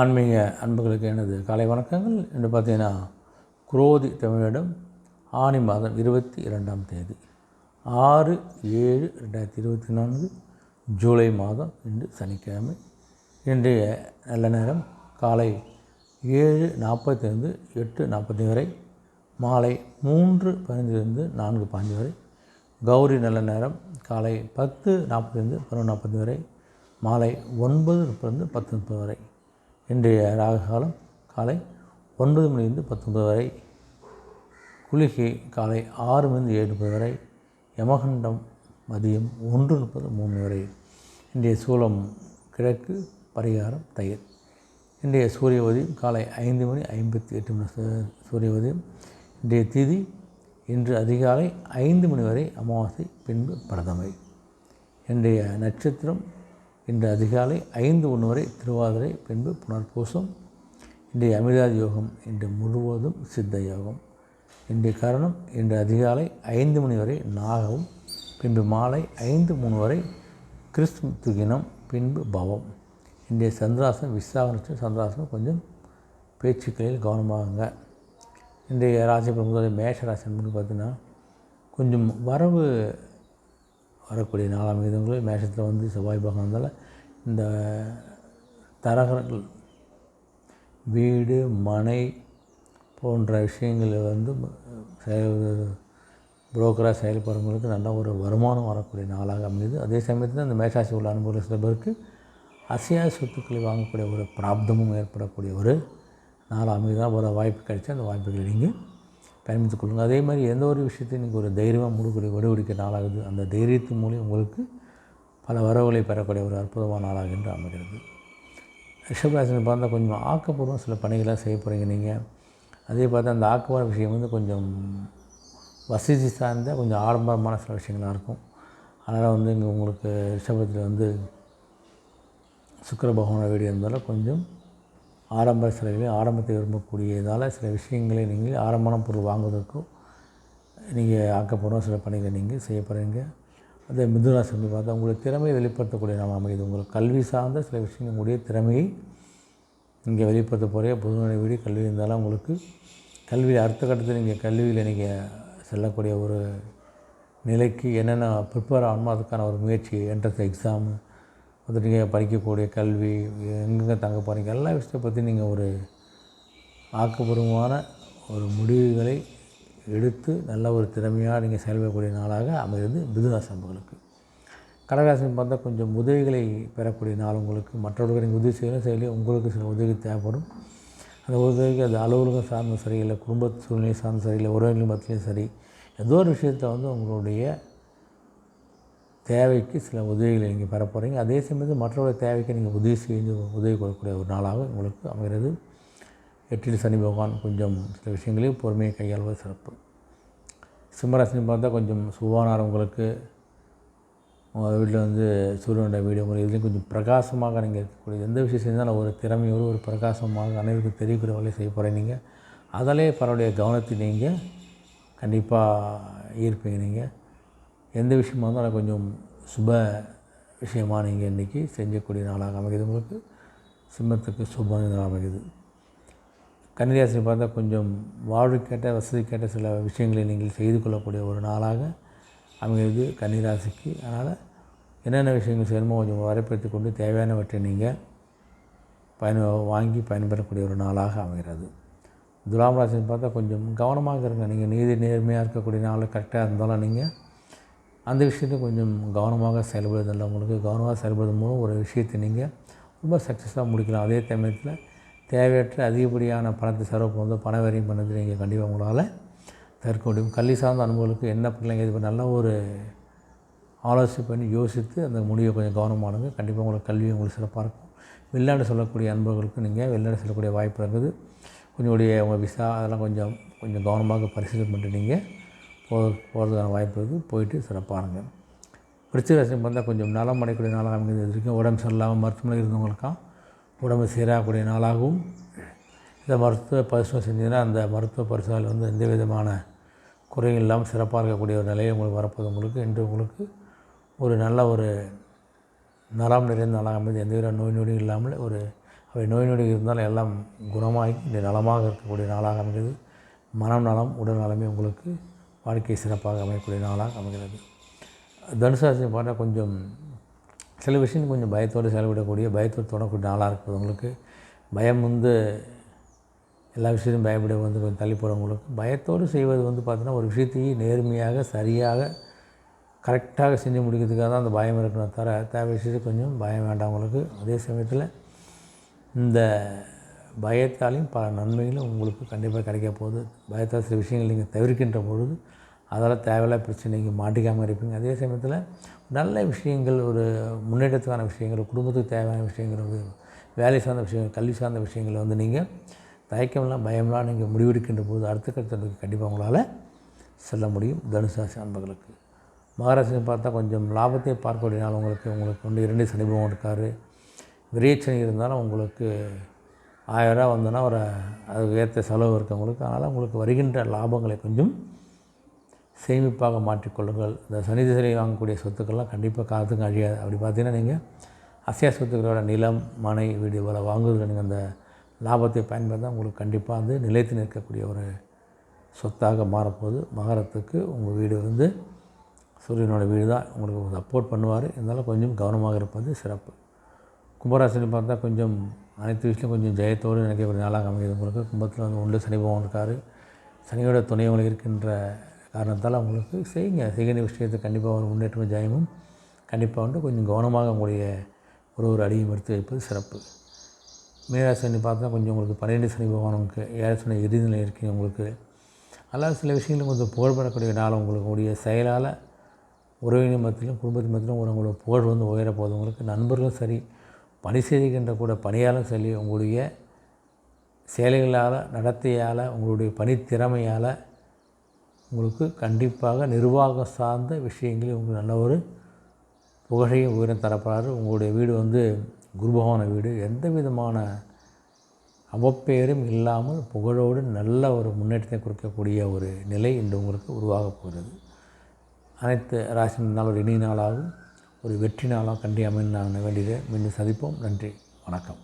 ஆன்மீக அன்புகளுக்கு எனது காலை வணக்கங்கள். என்று பார்த்தீங்கன்னா குரோதி தமிழிடம் ஆனி மாதம் இருபத்தி இரண்டாம் தேதி ஆறு ஏழு ரெண்டாயிரத்தி இருபத்தி நான்கு ஜூலை மாதம் இன்று சனிக்கிழமை. இன்றைய நல்ல நேரம் காலை ஏழு நாற்பத்தைந்து எட்டு நாற்பத்தி வரை மாலை மூன்று பதினைந்திலிருந்து நான்கு பாஞ்சு வரை கௌரி நல்ல நேரம் காலை பத்து நாற்பத்தைந்து பதினொன்று நாற்பது வரை மாலை ஒன்பது முப்பது பத்து முப்பது வரை. இன்றைய ராககாலம் காலை ஒன்பது மணிலிருந்து பத்தொன்பது வரை குளிகை காலை ஆறு மணி ஏழு முப்பது வரை யமகண்டம் மதியம் ஒன்று முப்பது மூணு வரை. இன்றைய சூலம் கிழக்கு பரிகாரம் தயிர். இன்றைய சூரிய உதயம் காலை ஐந்து மணி ஐம்பத்தி எட்டு மணி சூரிய உதயம் இன்றைய திதி இன்று அதிகாலை ஐந்து மணி வரை அமாவாசை பின்பு பிரதமை. இன்றைய நட்சத்திரம் இன்று அதிகாலை ஐந்து ஒன்று வரை திருவாதிரை பின்பு புனர்பூசம். இன்றைய அமிர்தாதி யோகம் இன்று முழுவதும் சித்த யோகம். இன்றைய கரணம் இன்று அதிகாலை ஐந்து மணி வரை நாகவும் பின்பு மாலை ஐந்து மூணு வரை கிறிஸ்துகினம் பின்பு பவம். இன்றைய சந்திராசனம் விசாகனிச்சு சந்திராசனம் கொஞ்சம் பேச்சுக்களில் கவனமாகுங்க. இன்றைய ராசி முதல் மேஷ ராசி பார்த்தீங்கன்னா கொஞ்சம் வரவு வரக்கூடிய நாலாம் விதங்களில் மேஷத்தில் வந்து செவ்வாய் பகவான் வந்தால் இந்த தரகர்கள் வீடு மனை போன்ற விஷயங்களில் வந்து செயல் புரோக்கராக செயல்படுறவங்களுக்கு நல்ல ஒரு வருமானம் வரக்கூடிய நாளாக அமையுது. அதே சமயத்தில் அந்த மேஷாசி உள்ள அனுபவம் சில பேருக்கு அசையாத சொத்துக்களை வாங்கக்கூடிய ஒரு பிராப்தமும் ஏற்படக்கூடிய ஒரு நாள் அமைதான் ஒரு வாய்ப்பு கிடைச்சி அந்த வாய்ப்புகளை நீங்கள் பயன்படுத்திக் கொள்ளுங்கள் அதே மாதிரி எந்த ஒரு விஷயத்தையும் நீங்கள் ஒரு தைரியமாக முடுக்கூடிய விடுவிடிக்க நாளாகுது. அந்த தைரியத்தின் மூலியம் உங்களுக்கு பல வரவுகளை பெறக்கூடிய ஒரு அற்புதமான நாளாக என்று அமைகிறது. ரிஷபராசினை பார்த்தா கொஞ்சம் ஆக்கப்பூர்வம் சில பணிகளாக செய்ய போகிறீங்க நீங்கள் அதே பார்த்தா அந்த ஆக்கப்பூர்வ விஷயம் வந்து கொஞ்சம் வசதி சார்ந்த கொஞ்சம் ஆடம்பரமான சில விஷயங்களாக இருக்கும். அதனால் வந்து இங்கே உங்களுக்கு ரிஷபத்தில் வந்து சுக்கர பகவான வீடு இருந்தாலும் கொஞ்சம் ஆடம்பர சிலைகளை ஆடம்பரத்தை விரும்பக்கூடியதால் சில விஷயங்களை நீங்கள் ஆடம்பர பொருள் வாங்குவதற்கும் நீங்கள் ஆக்கப்பூர்வம் சில பணிகளை நீங்கள் செய்ய போகிறீங்க அதே மிதுராசி பார்த்தா உங்களுடைய திறமையை வெளிப்படுத்தக்கூடிய நாம் அமையுது. உங்களுக்கு கல்வி சார்ந்த சில விஷயங்கள் உங்களுடைய திறமையை நீங்கள் வெளிப்படுத்த போகிற புதுநிலை வீடு கல்வி இருந்தாலும் உங்களுக்கு கல்வியில் அடுத்த கட்டத்தில் நீங்கள் கல்வியில் நீங்கள் செல்லக்கூடிய ஒரு நிலைக்கு என்னென்ன ப்ரிப்பேர் ஆகணுமோ அதுக்கான ஒரு முயற்சி என்ட்ரன்ஸ் எக்ஸாமு வந்து நீங்கள் படிக்கக்கூடிய கல்வி எங்கெங்கே தங்க போகிறீங்க எல்லா விஷயத்தை பற்றி நீங்கள் ஒரு ஆக்கப்பூர்வமான ஒரு முடிவுகளை எடுத்து நல்ல ஒரு திறமையாக நீங்கள் செயல்படக்கூடிய நாளாக அமைகிறது மிதுராசி அன்புகளுக்கு கடகராசின்னு பார்த்தா கொஞ்சம் உதவிகளை பெறக்கூடிய நாள் உங்களுக்கு. மற்றவர்களுக்கு நீங்கள் உதவி செய்யலாம் சரி உங்களுக்கு சில உதவி தேவைப்படும். அந்த உதவிக்கு அது அலுவலகம் சார்ந்தும் சரி இல்லை குடும்ப சூழ்நிலை சார்ந்தும் சரி இல்லை உறவினர் மத்தியிலும் சரி ஏதோ ஒரு விஷயத்தில் வந்து உங்களுடைய தேவைக்கு சில உதவிகளை நீங்கள் பெற போகிறீங்க. அதே சமயத்தில் மற்றவருடைய தேவைக்கு நீங்கள் உதவி செய்து உதவி கொடுக்கக்கூடிய ஒரு நாளாக உங்களுக்கு அமைகிறது. எட்டில் சனி பகவான் கொஞ்சம் சில விஷயங்களையும் பொறுமையை கையாள்வது சிறப்பு. சிம்மராசினி பார்த்தா கொஞ்சம் சுவானார் உங்களுக்கு. உங்கள் வீட்டில் வந்து சூரியனுடைய வீடு உங்களுக்கு இதுலேயும் கொஞ்சம் பிரகாசமாக நீங்கள் இருக்கக்கூடிய எந்த விஷயம் செஞ்சாலும் ஒரு திறமையோடு ஒரு பிரகாசமாக அனைவருக்கும் தெரியக்கூடிய வகையில் செய்ய போகிறீங்க நீங்கள். அதிலே பலருடைய கவனத்தை நீங்கள் கண்டிப்பாக ஈர்ப்பீங்க நீங்கள். எந்த விஷயமா இருந்தாலும் அதை கொஞ்சம் சுப விஷயமாக நீங்கள் இன்றைக்கி செஞ்சக்கூடிய நாளாக அமைக்குது உங்களுக்கு சிம்மத்துக்கு சுப நாள் அமைகிறது. கன்னிராசி பார்த்தா கொஞ்சம் வாழ்வுக்கேட்ட வசதிக்கேட்ட சில விஷயங்களை நீங்கள் செய்து கொள்ளக்கூடிய ஒரு நாளாக அமைகிறது கன்னிராசிக்கு. அதனால் என்னென்ன விஷயங்கள் செய்யணுமோ கொஞ்சம் வரைப்படுத்தி கொண்டு தேவையானவற்றை நீங்கள் பயன் வாங்கி பயன்பெறக்கூடிய ஒரு நாளாக அமைகிறது. துலாம் ராசின்னு பார்த்தா கொஞ்சம் கவனமாக இருங்க. நீங்கள் நீதி நேர்மையாக இருக்கக்கூடிய நாள் கரெக்டாக இருந்தாலும் நீங்கள் அந்த விஷயத்தை கொஞ்சம் கவனமாக செயல்படுறதில்ல உங்களுக்கு கவனமாக செயல்படுறது மூலம் ஒரு விஷயத்தை நீங்கள் ரொம்ப சக்ஸஸாக முடிக்கலாம். அதே சமயத்தில் தேவையற்ற அதிகப்படியான பணத்தை செலவு பண்ணுறது பண வரையும் பண்ணது நீங்கள் கண்டிப்பாக உங்களால் தவிர்க்க முடியும். கல்வி சார்ந்த அனுபவங்களுக்கு என்ன பிள்ளைங்க இது நல்ல ஒரு ஆலோசனை பண்ணி யோசித்து அந்த முடிவை கொஞ்சம் கவனமானுங்க கண்டிப்பாக உங்களுக்கு கல்வி உங்களுக்கு சிறப்பாக இருக்கும். வெளிநாடு சொல்லக்கூடிய அன்பர்களுக்கு நீங்கள் வெளிநாடு செல்லக்கூடிய வாய்ப்பு இருக்குது. கொஞ்சம் உடைய உங்கள் விசா அதெல்லாம் கொஞ்சம் கொஞ்சம் கவனமாக பரிசீலனை பண்ணிட்டு நீங்கள் போகிறதுக்கான வாய்ப்பு இருக்குது போயிட்டு சிறப்பாக இருங்க. விருச்சிகராசி வந்தால் கொஞ்சம் நலம் அடையக்கூடிய நாளாக அமைகிறது. வரைக்கும் உடம்பு சரியில்லாமல் மருத்துவமனை இருந்தவங்களுக்காம் உடம்பு சீராகக்கூடிய நாளாகவும் இந்த மருத்துவ பரிசோதனை செஞ்சீங்கன்னா அந்த மருத்துவ பரிசோதனை வந்து எந்த விதமான குறையும் இல்லாமல் சிறப்பாக இருக்கக்கூடிய ஒரு நிலையை உங்களுக்கு வரப்போது உங்களுக்கு இன்று உங்களுக்கு ஒரு நல்ல ஒரு நலம் நிறைந்த நாளாக அமைது. எந்தவித நோய் நொடியும் இல்லாமல் ஒரு அவை நோய் நொடி இருந்தாலும் எல்லாம் குணமாகி நலமாக இருக்கக்கூடிய நாளாக அமைந்தது மனம் நலம் உடல் நலமே உங்களுக்கு வாழ்க்கை சிறப்பாக அமையக்கூடிய நாளாக அமைகிறது. தனுசு பார்த்தா கொஞ்சம் சில விஷயம் கொஞ்சம் பயத்தோடு செயல்படக்கூடிய பயத்தோடு தொடக்கூடிய நாளாக இருக்குது உங்களுக்கு. பயம் வந்து எல்லா விஷயத்தையும் பயப்பட வந்து கொஞ்சம் தள்ளி போகிறவங்களுக்கு பயத்தோடு செய்வது வந்து பார்த்தீங்கன்னா ஒரு விஷயத்தையும் நேர்மையாக சரியாக கரெக்டாக செஞ்சு முடிக்கிறதுக்காக தான் அந்த பயம் இருக்கணும் தவிர தேவை விஷயத்தை கொஞ்சம் பயம் வேண்டாம் உங்களுக்கு. அதே சமயத்தில் இந்த பயத்தாலையும் பல நன்மைகளும் உங்களுக்கு கண்டிப்பாக கிடைக்க போகுது. பயத்தால் சில விஷயங்கள் நீங்கள் தவிர்க்கின்ற பொழுது அதால் தேவையில்ல பிரச்சனைக்கு மாட்டிக்காமல் இருப்பீங்க. அதே சமயத்தில் நல்ல விஷயங்கள் ஒரு முன்னேற்றத்துக்கான விஷயங்கள் குடும்பத்துக்கு தேவையான விஷயங்கள் வேலை சார்ந்த விஷயங்கள் கல்வி சார்ந்த விஷயங்களை வந்து நீங்கள் தயக்கம்லாம் பயம்லாம் நீங்கள் முடிவெடுக்கின்ற போது அடுத்த கட்டத்துக்கு கண்டிப்பாக உங்களால் செல்ல முடியும். தனுசாசி அன்பர்களுக்கு. மகாராசியை பார்த்தா கொஞ்சம் லாபத்தை பார்க்கக்கூடிய நாள் உங்களுக்கு. உங்களுக்கு வந்து இரண்டு சனிபவம் இருக்கார். விரைச்சனி இருந்தாலும் உங்களுக்கு ஆயிரரூவா வந்தோன்னா ஒரு அதுக்கு ஏற்ற செலவு இருக்கவங்களுக்கு அதனால் உங்களுக்கு வருகின்ற லாபங்களை கொஞ்சம் சேமிப்பாக மாற்றிக்கொள்ளுங்கள். இந்த சனி திசையில் வாங்கக்கூடிய சொத்துக்கள்லாம் கண்டிப்பாக காலத்துக்கு அழியாது. அப்படி பார்த்தீங்கன்னா நீங்கள் அசையா சொத்துக்களோட நிலம் மனை வீடு இவ்வளோ வாங்குவதில் நீங்கள் அந்த லாபத்தை பயன்படுத்தால் உங்களுக்கு கண்டிப்பாக வந்து நிலைத்து நிற்கக்கூடிய ஒரு சொத்தாக மாறப்போகுது. மகரத்துக்கு உங்கள் வீடு வந்து சூரியனோட வீடு தான் உங்களுக்கு சப்போர்ட் பண்ணுவார். இருந்தாலும் கொஞ்சம் கவனமாக இருப்பது சிறப்பு. கும்பராசினி பார்த்தா கொஞ்சம் அனைத்து விஷயம் கொஞ்சம் ஜெயத்தோடு நினைக்கக்கூடிய நாளாக அமைகிறது உங்களுக்கு. கும்பத்தில் வந்து உண்டு சனி பகவான் இருக்கார். சனியோட துணை உங்களுக்கு இருக்கின்ற காரணத்தால் அவங்களுக்கு செய்யுங்க. செய்கிற விஷயத்தை கண்டிப்பாக ஒரு முன்னேற்றமும் ஜெயமும் கண்டிப்பாக வந்து கொஞ்சம் கவனமாக உங்களுடைய ஒரு ஒரு அடியும் எடுத்து வைப்பது சிறப்பு. மீனராசனி பார்த்தா கொஞ்சம் உங்களுக்கு பன்னிரெண்டு சனி பகவான் உங்களுக்கு ஏழை சனி இறுதிநிலை இருக்கீங்க உங்களுக்கு. அல்லாத சில விஷயங்களும் கொஞ்சம் புகழ்பெறக்கூடிய நாள் உங்களுக்கு. உடைய செயலால் உறவினர் மத்தியிலும் குடும்பத்தின் மத்தியிலும் ஒரு உங்களோட புகழ் வந்து உயர போகுது உங்களுக்கு நண்பர்களும் சரி பணி செய்கின்ற கூட பணியாளர் சொல்லி உங்களுடைய செயல்களால் நடத்தையால் உங்களுடைய பணித்திறமையால் உங்களுக்கு கண்டிப்பாக நிர்வாகம் சார்ந்த விஷயங்களில் உங்களுக்கு நல்ல ஒரு புகழையும் உயரம் தரப்படுறாரு உங்களுடைய வீடு வந்து குருபகவான வீடு. எந்த விதமான அவப்பெயரும் இல்லாமல் புகழோடு நல்ல ஒரு முன்னேற்றத்தை கொடுக்கக்கூடிய ஒரு நிலை இன்று உங்களுக்கு உருவாகப் போகிறது. அனைத்து ராசி நாள் ஒரு நாளாகவும் ஒரு வெற்றி நாளாக கண்டி அமைந்து நான் வேண்டியதை மீண்டும் சந்திப்போம். நன்றி. வணக்கம்.